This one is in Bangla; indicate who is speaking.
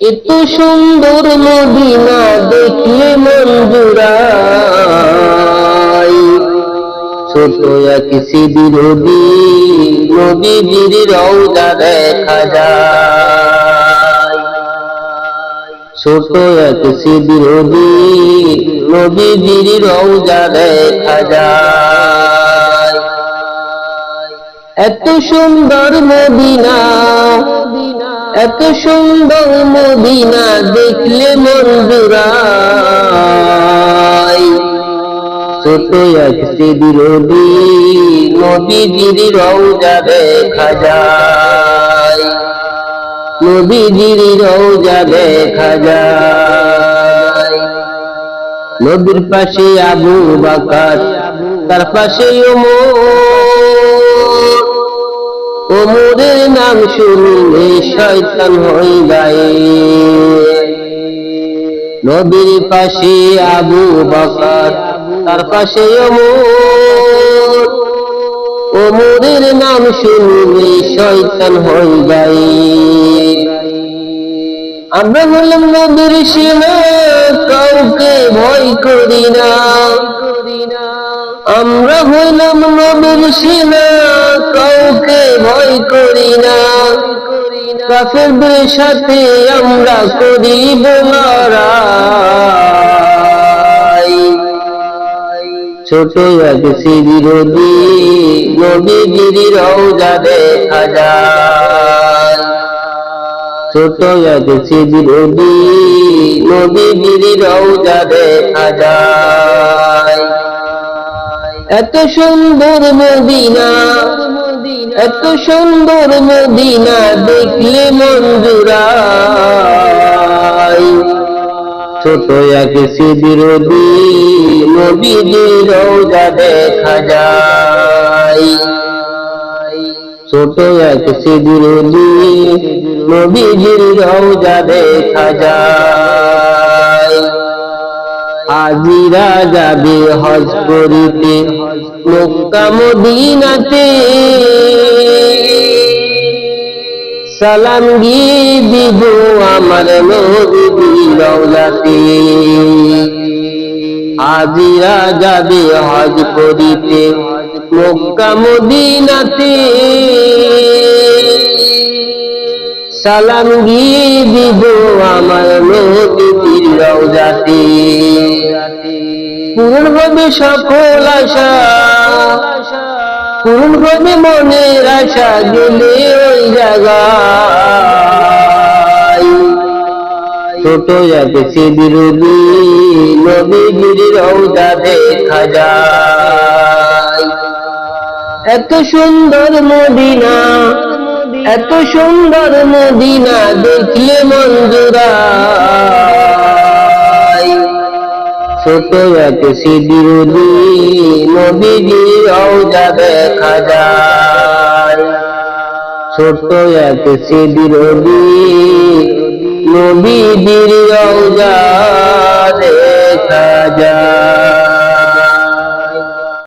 Speaker 1: এত সুন্দর মদিনা দেখলে জুড়াই ছোট এক সিদি নদী নদীজির রৌদা দেখা যায়। ছোট এক সিদি নদী নদীজির রৌদা দেখা যায়। এত সুন্দর মদিনা এত সুন্দর মদিনা দেখলে মন জুড়াই ছোট এক সিদি নদী নদীজির রৌজা দেখা যায়। নদীজির রৌজা দেখা যায়। নদীর পাশে আবু বাকার, তার পাশে ওমর। ওমরের নাম শুনলে শয়তান হয়ে যায়। নদীর পাশে আবু বকর, তার পাশে ওমর। ওমরের নাম শুনলে শয়তান হয়ে যায়। আমরা বললাম নদীর সীমা কাউকে ভয় করি না। আমরা হইলাম নবীর সীমা ভয় করি না। কাফেরদের সাথে আমরা করিব লড়াই। ছোট এক রৌজা দেখা যায়। ছোট এক রৌজা দেখা যায়। এত সুন্দর মদিনা এত সুন্দর মদিনা দেখলে জুড়াই ছোট এক বিরোধী নবীজির রৌজা দেখা যায়। ছোট এক বিরোধী নবীজির রৌজা দেখা যায়। আজিরা যাবে হজ করিতে মক্কা মদিনাতে সালাম গিয়ে দিব আমার নবী রওলাতে আজিরা যাবে হজ করিতে মক্কা মদিনাতে সালাম গিয়ে দিব আমার নবীর রওজাতে পূরণ হবে সকল আশা। পূরণ হবে মনের আশা গেলে ওই জায়গায়। ছোট যাচ্ছে বিরোধী নবীর রওজা দেখা যায়। এত সুন্দর মদিনা, এত সুন্দর মদিনা, দেখলে জুড়াই এক বিরোধী নবীজি রওজা দেখা যায়। ছোট্ট এক বিরোধী নবীজির রওজা দেখা যায়।